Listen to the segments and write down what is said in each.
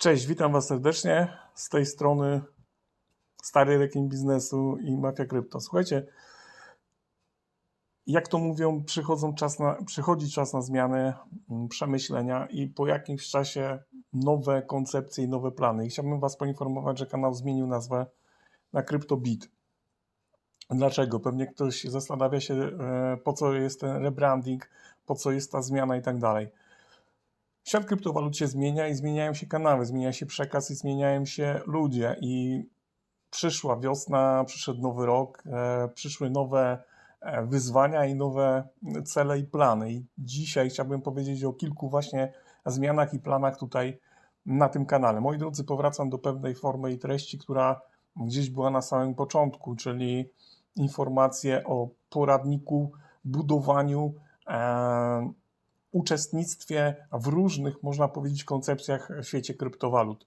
Cześć, witam Was serdecznie. Z tej strony Stary Rekin Biznesu i Mafia Krypto. Słuchajcie, jak to mówią, przychodzą czas na, przychodzi czas na zmiany, mm, przemyślenia i po jakimś czasie nowe koncepcje i nowe plany. I chciałbym Was poinformować, że kanał zmienił nazwę na CryptoBit. Dlaczego? Pewnie ktoś zastanawia się, e, po co jest ten rebranding, po co jest ta zmiana i tak dalej. Świat kryptowalut się zmienia i zmieniają się kanały, zmienia się przekaz i zmieniają się ludzie. I przyszła wiosna, przyszedł nowy rok, e, przyszły nowe e, wyzwania i nowe cele i plany. I dzisiaj chciałbym powiedzieć o kilku właśnie zmianach i planach tutaj na tym kanale. Moi drodzy, powracam do pewnej formy i treści, która gdzieś była na samym początku, czyli informacje o poradniku, budowaniu, e, uczestnictwie w różnych, można powiedzieć, koncepcjach w świecie kryptowalut.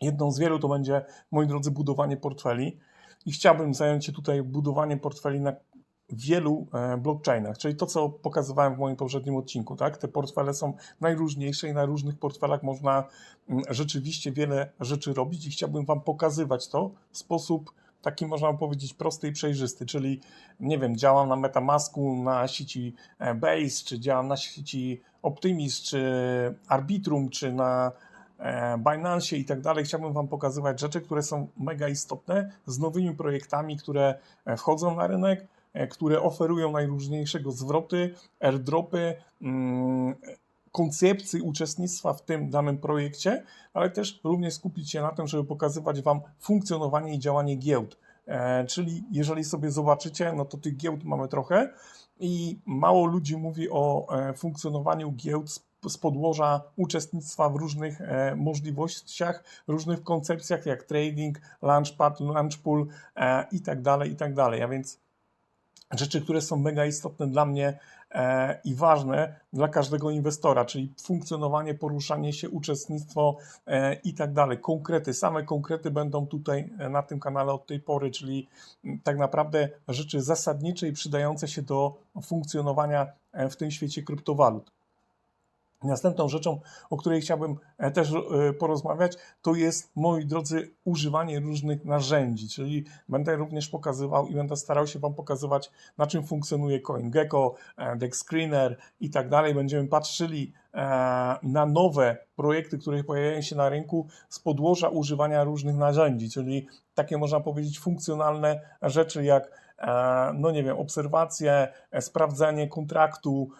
Jedną z wielu to będzie, moi drodzy, budowanie portfeli i chciałbym zająć się tutaj budowaniem portfeli na wielu e, blockchainach, czyli to, co pokazywałem w moim poprzednim odcinku, tak? Te portfele są najróżniejsze i na różnych portfelach można mm, rzeczywiście wiele rzeczy robić i chciałbym Wam pokazywać to w sposób taki można powiedzieć prosty i przejrzysty, czyli nie wiem, działam na Metamasku, na sieci e, Base, czy działam na sieci Optimis, czy Arbitrum, czy na e, Binance i tak dalej. Chciałbym Wam pokazywać rzeczy, które są mega istotne z nowymi projektami, które e, wchodzą na rynek, które oferują najróżniejszego zwroty, airdropy, mm, koncepcji uczestnictwa w tym danym projekcie, ale też również skupić się na tym, żeby pokazywać Wam funkcjonowanie i działanie giełd. E, czyli jeżeli sobie zobaczycie, no to tych giełd mamy trochę i mało ludzi mówi o e, funkcjonowaniu giełd z, podłoża uczestnictwa w różnych e, możliwościach, różnych koncepcjach jak trading, launchpad, launchpool i tak dalej, i tak dalej. A więc rzeczy, które są mega istotne dla mnie i ważne dla każdego inwestora, czyli funkcjonowanie, poruszanie się, uczestnictwo e, i tak dalej. Konkrety, same konkrety będą tutaj e, na tym kanale od tej pory, czyli tak naprawdę rzeczy zasadnicze i przydające się do funkcjonowania e, w tym świecie kryptowalut. Następną rzeczą, o której chciałbym e, też e, porozmawiać, to jest, moi drodzy, używanie różnych narzędzi, czyli będę również pokazywał i będę starał się Wam pokazywać, na czym funkcjonuje CoinGecko, e, Dex Screener i tak dalej. Będziemy patrzyli na nowe projekty, które pojawiają się na rynku z podłoża używania różnych narzędzi, czyli takie można powiedzieć funkcjonalne rzeczy jak no nie wiem, obserwacje, sprawdzanie kontraktu,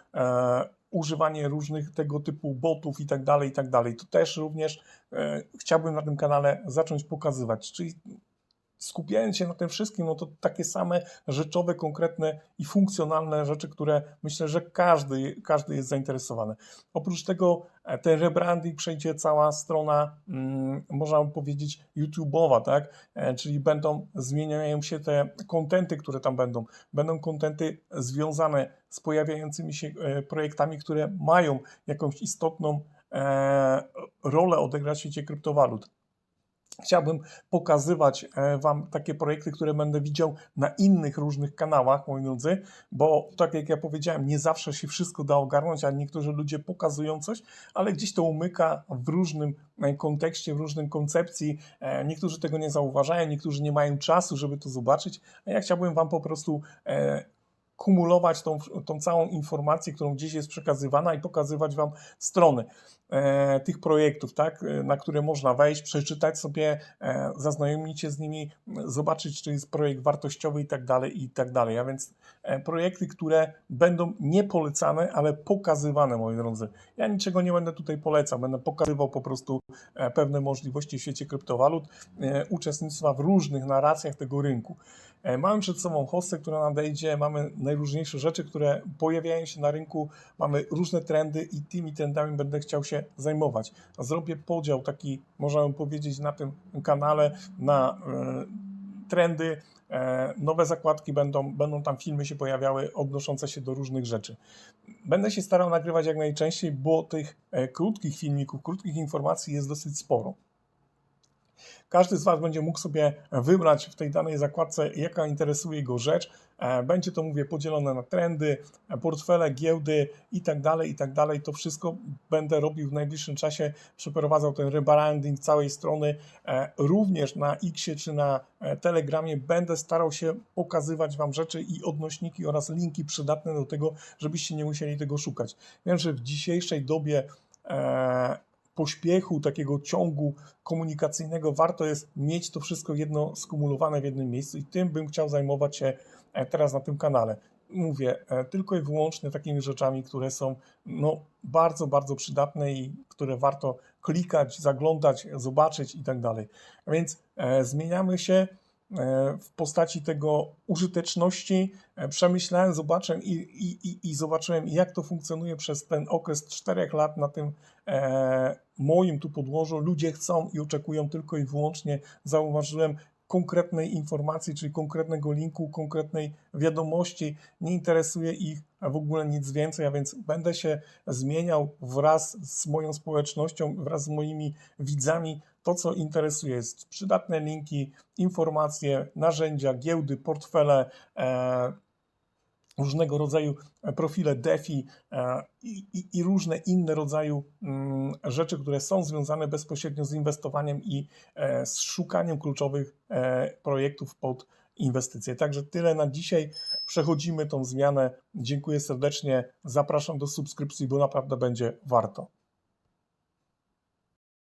używanie różnych tego typu botów i tak dalej, i tak dalej. To też również e, chciałbym na tym kanale zacząć pokazywać, czyli skupiając się na tym wszystkim, no to takie same rzeczowe, konkretne i funkcjonalne rzeczy, które myślę, że każdy, każdy jest zainteresowany. Oprócz tego e, ten rebranding przejdzie cała strona, mm, można powiedzieć, YouTube'owa, tak? E, czyli będą, zmieniają się te kontenty, które tam będą. Będą kontenty związane z pojawiającymi się e, projektami, które mają jakąś istotną rolę odegrać w świecie kryptowalut. Chciałbym pokazywać e, Wam takie projekty, które będę widział na innych różnych kanałach, moi drodzy, bo tak jak ja powiedziałem, nie zawsze się wszystko da ogarnąć, a niektórzy ludzie pokazują coś, ale gdzieś to umyka w różnym e, kontekście, w różnej koncepcji. E, niektórzy tego nie zauważają, niektórzy nie mają czasu, żeby to zobaczyć, a ja chciałbym Wam po prostu kumulować tą, tą całą informację, którą gdzieś jest przekazywana i pokazywać Wam strony e, tych projektów, tak, e, na które można wejść, przeczytać sobie, e, zaznajomić się z nimi, zobaczyć, czy jest projekt wartościowy i tak dalej, i tak dalej. A więc e, projekty, które będą nie polecane, ale pokazywane, moi drodzy. Ja niczego nie będę tutaj polecał, będę pokazywał po prostu e, pewne możliwości w świecie kryptowalut, e, uczestnictwa w różnych narracjach tego rynku. E, Mamy przed sobą hostę, która nadejdzie, mamy najróżniejsze rzeczy, które pojawiają się na rynku, mamy różne trendy i tymi trendami będę chciał się zajmować. Zrobię podział taki, możemy powiedzieć, na tym kanale na e, trendy, e, nowe zakładki będą, będą tam filmy się pojawiały odnoszące się do różnych rzeczy. Będę się starał nagrywać jak najczęściej, bo tych krótkich filmików, krótkich informacji jest dosyć sporo. Każdy z Was będzie mógł sobie wybrać w tej danej zakładce, jaka interesuje go rzecz. E, Będzie to, mówię, podzielone na trendy, portfele, giełdy i tak dalej, i tak dalej. To wszystko będę robił w najbliższym czasie, przeprowadzał ten rebranding całej strony. E, Również na Xie czy na e, Telegramie będę starał się pokazywać Wam rzeczy i odnośniki oraz linki przydatne do tego, żebyście nie musieli tego szukać. Wiem, że w dzisiejszej dobie pośpiechu, takiego ciągu komunikacyjnego, warto jest mieć to wszystko jedno skumulowane w jednym miejscu i tym bym chciał zajmować się e, teraz na tym kanale. Mówię e, tylko i wyłącznie takimi rzeczami, które są no, bardzo, bardzo przydatne i które warto klikać, zaglądać, zobaczyć i tak dalej. Więc e, zmieniamy się w postaci tego użyteczności. E, Przemyślałem, zobaczyłem i, i, i, i zobaczyłem, jak to funkcjonuje przez ten okres czterech lat na tym e, moim tu podłożu. Ludzie chcą i oczekują tylko i wyłącznie, zauważyłem, konkretnej informacji, czyli konkretnego linku, konkretnej wiadomości. Nie interesuje ich w ogóle nic więcej, a więc będę się zmieniał wraz z moją społecznością, wraz z moimi widzami. To, co interesuje, jest przydatne linki, informacje, narzędzia, giełdy, portfele, e, różnego rodzaju profile DeFi e, i, i, różne inne rodzaju mm, rzeczy, które są związane bezpośrednio z inwestowaniem i e, z szukaniem kluczowych e, projektów pod inwestycje. Także tyle na dzisiaj. Przechodzimy tą zmianę. Dziękuję serdecznie. Zapraszam do subskrypcji, bo naprawdę będzie warto.